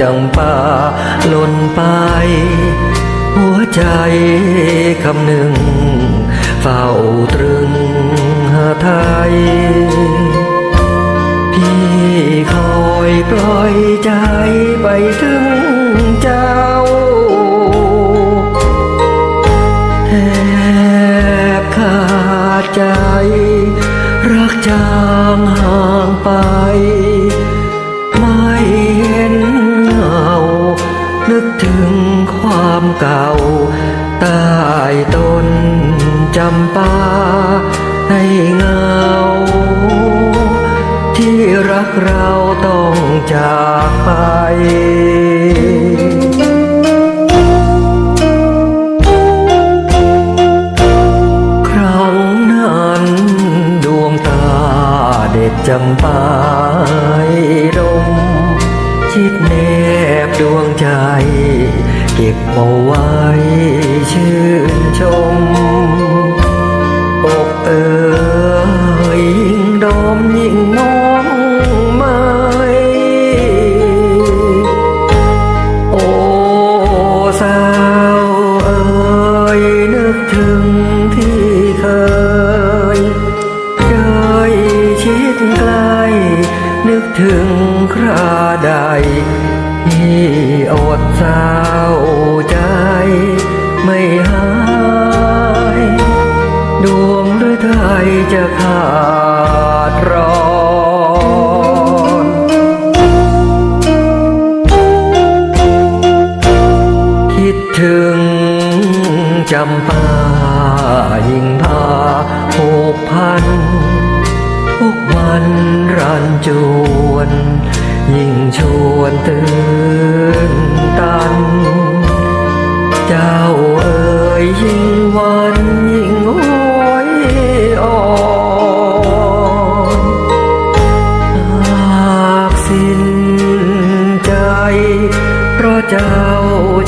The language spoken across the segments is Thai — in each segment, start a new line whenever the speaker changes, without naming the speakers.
จังป่าล่นไป หัวใจคำหนึ่ง เฝ้าตรึงหาไทย พี่คอยปล่อยใจไปถึงเจ้าแอบขาดใจ รักจางห่างไป ความเก่าใต้ต้นจำปาให้เงา ที่รักเราต้องจากไปครั้งนั้นดวงตาเด็ดจำปาดมชิดแนบดวงใจ ก็บเอาไว้ชื่นชมอกเอ๋ยยิ่งดอมยิ่งน้องไม่โอ้สาวเอ๋ยนึกถึงที่เคยเคยชิดใกล้นึกถึงคราใดที่อดเศร้าใจ ไม่หาย ดวงหรือไทยจะขาดร้อนคิดถึงจำปายิ่งพาผูกพันทุกวันรันจวน ยิ่งชวนตื่น ยยิ่งวันยิ่งโอยอ่อนหากสิ้นใจ เพราะเจ้า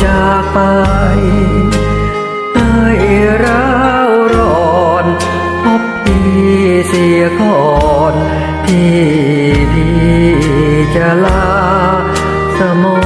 จากไปให้ร้าวร้อนพบพี่เสียก่อนที่พี่จะลาสมอ